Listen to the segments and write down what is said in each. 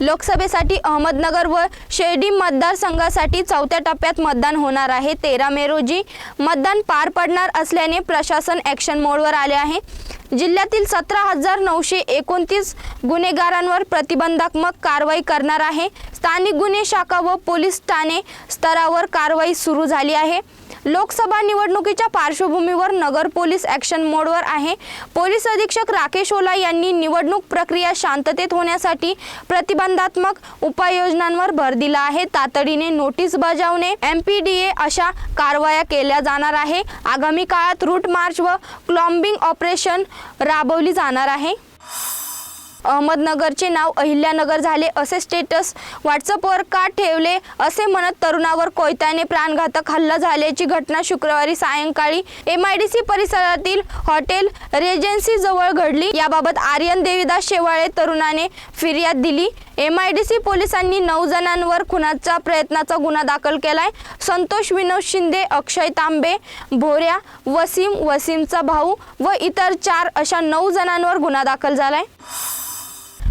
लोकसभेसाठी अहमदनगर व शिर्डी मतदारसंघासाठी चौथ्या टप्प्यात मतदान होणार आहे. तेरा मे रोजी मतदान पार पडणार असल्याने प्रशासन ॲक्शन मोडवर आले आहे. जिल्ह्यातील सतरा हजार नऊशे एकोणतीस गुन्हेगारांवर प्रतिबंधात्मक कारवाई करणार आहे. स्थानिक गुन्हे शाखा व पोलीस ठाणे स्तरावर कारवाई सुरू झाली आहे. लोकसभा निवडणुकीच्या पार्श्वभूमीवर नगर पोलीस ॲक्शन मोडवर आहे. पोलीस अधीक्षक राकेश ओला यांनी निवडणूक प्रक्रिया शांततेत होण्यासाठी प्रतिबंधात्मक उपाययोजनांवर भर दिला आहे. तातडीने नोटीस बजावणे एम पी डी ए अशा कारवाया केल्या जाणार आहे. आगामी काळात रूट मार्च व क्लॉम्बिंग ऑपरेशन राबवली जाणार आहे. अहमदनगरचे नाव अहिल्यानगर झाले असे स्टेटस व्हॉट्सअपवर का ठेवले असे म्हणत तरुणावर कोयत्याने प्राणघातक हल्ला झाल्याची घटना शुक्रवारी सायंकाळी एम आय डी सी परिसरातील हॉटेल रेजन्सी जवळ घडली. याबाबत आर्यन देवीदास शेवाळे तरुणाने फिर्याद दिली. एम आय डी सी पोलिसांनी नऊ जणांवर खुनाचा प्रयत्नाचा गुन्हा दाखल केलाय. संतोष विनोद शिंदे अक्षय तांबे भोऱ्या वसीम वसीमचा भाऊ व इतर चार अशा नऊ जणांवर गुन्हा दाखल झालाय.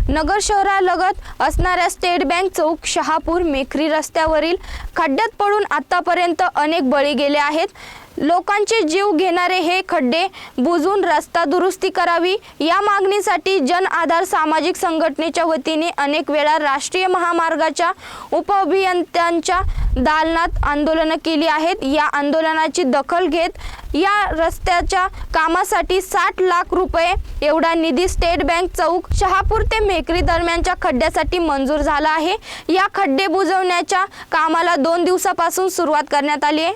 नगर शहरालगत असणाऱ्या स्टेट बँक चौक शहापूर मेखरी रस्त्यावरील खड्ड्यात पडून आतापर्यंत अनेक बळी गेले आहेत. लोकांचे जीव घेणारे हे खड्डे बुजून रस्ता दुरुस्ती करावी या मागणीसाठी जन आधार सामाजिक संघटनेच्या वतीने अनेक वेळा राष्ट्रीय महामार्गाच्या उपअभियंत्यांच्या दालनात आंदोलनं केली आहेत. या आंदोलनाची दखल घेत या रस्त्याच्या कामासाठी साठ लाख रुपये एवढा निधी स्टेट बँक चौक शहापूर ते मेकरी दरम्यानच्या खड्ड्यासाठी मंजूर झाला आहे. या खड्डे बुजवण्याच्या कामाला दोन दिवसापासून सुरुवात करण्यात आली आहे.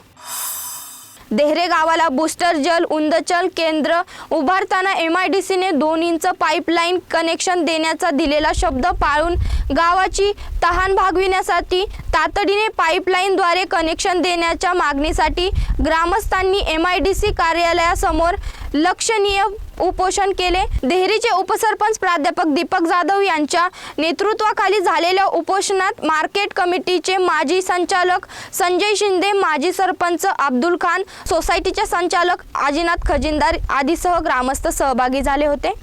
देहरे गावाला बूस्टर जल उंदचल केंद्र उभारताना एम आय डी सीने दोन इंच पाईपलाईन कनेक्शन देण्याचा दिलेला शब्द पाळून गावाची तहान भागविण्यासाठी तातडीने पाईपलाईनद्वारे कनेक्शन देण्याच्या मागणीसाठी ग्रामस्थांनी एम आय डी सी कार्यालयासमोर लक्षणीय उपोषण केले. देहरीचे उपसरपंच प्राध्यापक दीपक जाधव यांच्या नेतृत्वाखाली झालेल्या उपोषणात मार्केट कमिटीचे माजी संचालक संजय शिंदे माजी सरपंच अब्दुल खान सोसायटीचे संचालक आजीनाथ खजिनदार आदीसह ग्रामस्थ सहभागी झाले होते.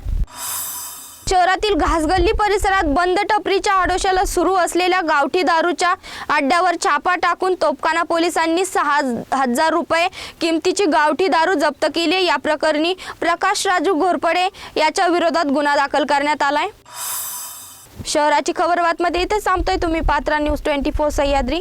शहरातील घासगल्ली परिसरात बंद टपरीच्या आडोशाला सुरू असलेल्या गावठी दारूच्या अड्ड्यावर छापा टाकून तोपखाना पोलिसांनी सहा हजार रुपये किमतीची गावठी दारू जप्त केली या प्रकरणी प्रकाश राजू घोरपडे याच्या विरोधात गुन्हा दाखल करण्यात आलाय. शहराची खबर बातमध्ये इथे थांबतोय. तुम्ही पात्रा न्यूज ट्वेंटी फोर सह्याद्री.